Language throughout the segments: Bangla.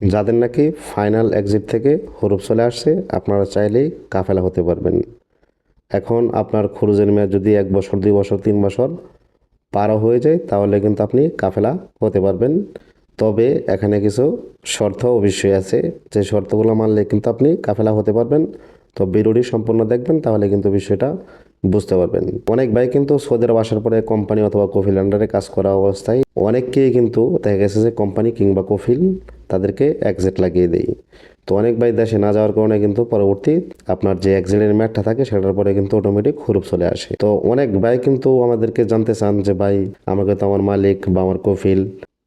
যাদের নাকি ফাইনাল এক্সিট থেকে হরুপ চলে আসছে, আপনারা চাইলেই কাফেলা হতে পারবেন। এখন আপনার খরচের মেয়াদ যদি এক বছর, দুই বছর, তিন বছর পারও হয়ে যায়, তাহলে কিন্তু আপনি কাফেলা হতে পারবেন। তবে এখানে কিছু শর্ত অবশ্যই আছে। যে শর্তগুলো মানলে কিন্তু আপনি কাফেলা হতে পারবেন। তো ভিডিওটি সম্পূর্ণ দেখবেন, তাহলে কিন্তু বিষয়টা বুঝতে পারবেন। অনেক ভাই কিন্তু সৌদি আরব আসার পরে কোম্পানি অথবা কফিল আন্ডারে কাজ করা অবস্থায় অনেককেই কিন্তু দেখা গেছে যে কোম্পানি কিংবা কফিল তাদেরকে এক্সিট লাগিয়ে দেয়। তো অনেক ভাই দেশে না যাওয়ার কারণে কিন্তু পরবর্তী আপনার যে এক্সিডেন্ট ম্যাটটা থাকে সেটার পরে কিন্তু অটোমেটিক হুরুপ চলে আসে। তো অনেক ভাই কিন্তু আমাদেরকে জানতে চান যে, ভাই, আমাকে তো আমার মালিক বা আমার কফিল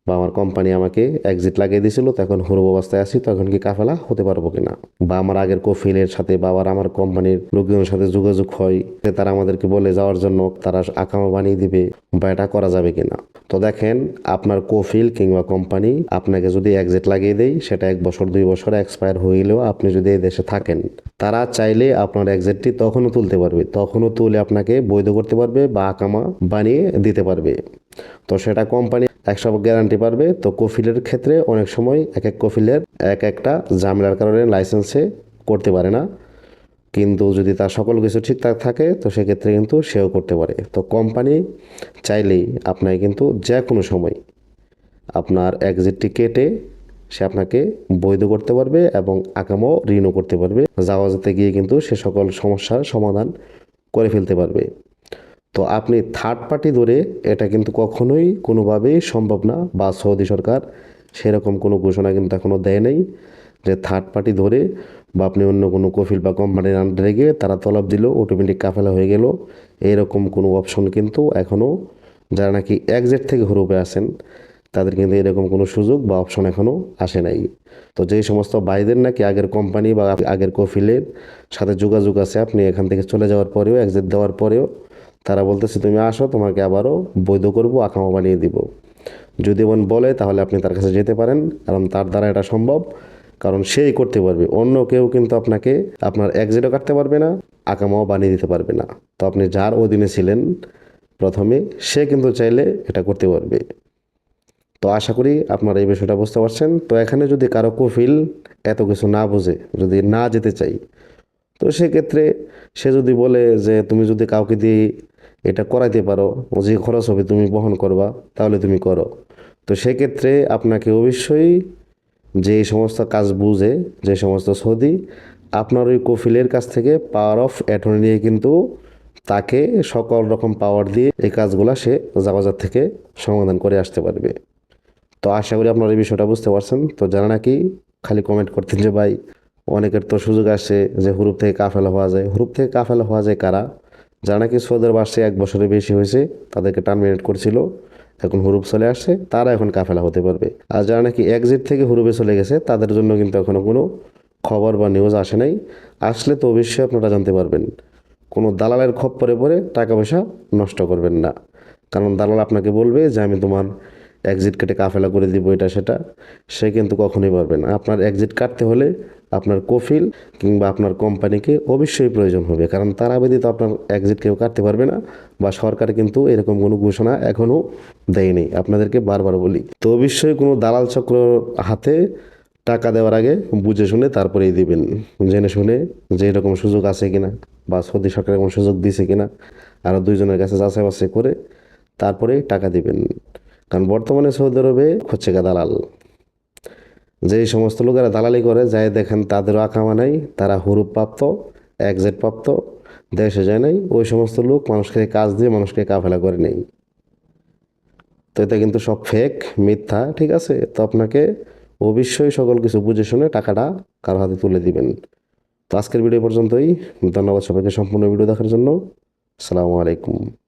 বা আমার কোম্পানি আমাকে এক্সিট লাগিয়ে দিয়েছিল তখন হুরুপ অবস্থায় আছি তখন কি কাফেলা হতে পারব কিনা? বা আমার আগের কফিলের সাথে বা আবার আমার কোম্পানির লোকজনের সাথে যোগাযোগ হয় তারা আমাদেরকে বলে যাওয়ার জন্য তারা আকামা বানিয়ে দিবে বা এটা করা যাবে কিনা? তো দেখেন, আপনার কফিল কিংবা কোম্পানি আপনাকে যদি এক্সিট লাগিয়ে দেয়, সেটা এক বছর, দুই বছর এক্সপায়ার হয়ে গেলেও আপনি যদি এই দেশে থাকেন, তারা চাইলে আপনার এক্সিটটি তখনও তুলতে পারবে। তখনও তুলে আপনাকে বৈধ করতে পারবে বা আকামা বানিয়ে দিতে পারবে। তো সেটা কোম্পানি একশো গ্যারান্টি পারবে। তো কফিলের ক্ষেত্রে অনেক সময় এক এক কফিলের এক একটা ঝামেলার কারণে লাইসেন্সে করতে পারে না। কিন্তু যদি তার সকল কিছু ঠিকঠাক থাকে, তো সেক্ষেত্রে কিন্তু সেও করতে পারে। তো কোম্পানি চাইলেই আপনাকে কিন্তু যে কোনো সময় আপনার এক্সিটটি কেটে সে আপনাকে বৈধ করতে পারবে এবং আকামও ঋণও করতে পারবে। যাওয়া যেতে গিয়ে কিন্তু সে সকল সমস্যার সমাধান করে ফেলতে পারবে। তো আপনি থার্ড পার্টি ধরে এটা কিন্তু কখনোই কোনোভাবেই সম্ভব না বা সৌদি সরকার সেরকম কোনো ঘোষণা কিন্তু এখনও দেয় নাই যে থার্ড পার্টি ধরে বা আপনি অন্য কোনো কফিল বা কোম্পানির আন্ডারে গিয়ে তারা তলব দিল অটোমেটিক কাফেলা হয়ে গেল। এরকম কোনো অপশন কিন্তু এখনও যারা নাকি একজেট থেকে হুরুপে আসেন তাদের কিন্তু এরকম কোনো সুযোগ বা অপশন এখনও আসে নাই। তো যেই সমস্ত ভাইদের নাকি আগের কোম্পানি বা আগের কফিলের সাথে যোগাযোগ আছে, আপনি এখান থেকে চলে যাওয়ার পরেও একজেট দেওয়ার পরেও তারা বলতেছে, তুমি আসো, তোমাকে আবারও বৈধ করব আকামা বানিয়ে দিব। যদি এমন বলে, তাহলে আপনি তার কাছে যেতে পারেন, কারণ তার দ্বারা এটা সম্ভব, কারণ সেই করতে পারবে। অন্য কেউ কিন্তু আপনাকে, আপনার একজেটও কাটতে পারবে না আকামাও বানিয়ে দিতে পারবে না। তো আপনি যার অধীনে ছিলেন, প্রথমে সে কিন্তু চাইলে এটা করতে পারবে। তো আশা করি আপনারা এই বিষয়টা বুঝতে পারছেন। তো এখানে যদি কারও কফিল এত কিছু না বোঝে, যদি না যেতে চাই তো সেক্ষেত্রে সে যদি বলে যে, তুমি যদি কাউকে দিয়ে এটা করাইতে পারো যে খরচ হবে তুমি বহন করবা, তাহলে তুমি করো। তো সেক্ষেত্রে আপনাকে অবশ্যই যে সমস্ত কাজ বুঝে, যে সমস্ত সৌদি, আপনার ওই কফিলের কাছ থেকে পাওয়ার অফ অ্যাটর্নি নিয়ে কিন্তু তাকে সকল রকম পাওয়ার দিয়ে এই কাজগুলা সে জাবাজার থেকে সমাধান করে আসতে পারবে। তো আশা করি আপনারা এই বিষয়টা বুঝতে পারছেন। তো যারা নাকি খালি কমেন্ট করতেন যে, ভাই, অনেকের তো সুযোগ আসে যে হুরুপ থেকে কাফেলা হওয়া যায়। হুরুপ থেকে কাফেলা হওয়া যায় কারা? যারা নাকি সৌদের বাসে এক বছরের বেশি হয়েছে, তাদেরকে টার্মিনেট করছিল। এখন হুরুপ চলে আসছে, তারা এখন কাফেলা হতে পারবে। আর যারা নাকি এক্সিট থেকে হুরুপে চলে গেছে, তাদের জন্য কিন্তু এখনও কোনো খবর বা নিউজ আসে নাই। আসলে তো অবশ্যই আপনারা জানতে পারবেন, কোনো দালালের খপ পরে পরে টাকা পয়সা নষ্ট করবেন না। কারণ দালাল আপনাকে বলবে যে, আমি তোমার এক্সিট কেটে কাফেলা করে দিব এটা, সেটা, সে কিন্তু কখনোই পারবে না। আপনার এক্সিট কাটতে হলে আপনার কফিল কিংবা আপনার কোম্পানিকে অবশ্যই প্রয়োজন হবে, কারণ তারা ব্যতীত আপনার এক্সিট কেউ কাটতে পারবে না বা সরকার কিন্তু এরকম কোনো ঘোষণা এখনও দেয়নি। আপনাদেরকে বারবার বলি, তো অবশ্যই কোনো দালাল চক্র হাতে টাকা দেওয়ার আগে বুঝে শুনে তারপরেই দিবেন। জেনে শুনে যে এরকম সুযোগ আছে কিনা বা সৌদি সরকার কোনো সুযোগ দিছে কিনা আরও দুইজনের কাছে যাচাই বাছাই করে তারপরে টাকা দিবেন। কারণ বর্তমানে সৌদি আরবে হচ্ছে গা দালাল। যে সমস্ত লোকেরা দালালি করে, যাই দেখেন তাদেরও আকামা নাই, তারা হুরুপ প্রাপ্ত, একজেট প্রাপ্ত, দেশে যায় নাই, ওই সমস্ত লোক মানুষকে কাজ দিয়ে মানুষকে কাফেলা করে নেই। তো এটা কিন্তু সব ফেক মিথ্যা, ঠিক আছে? তো আপনাকে অবশ্যই সকল কিছু বুঝে শুনে টাকাটা কারও হাতে তুলে দিবেন। তো আজকের ভিডিও পর্যন্তই। ধন্যবাদ সবাইকে সম্পূর্ণ ভিডিও দেখার জন্য। আসসালামু আলাইকুম।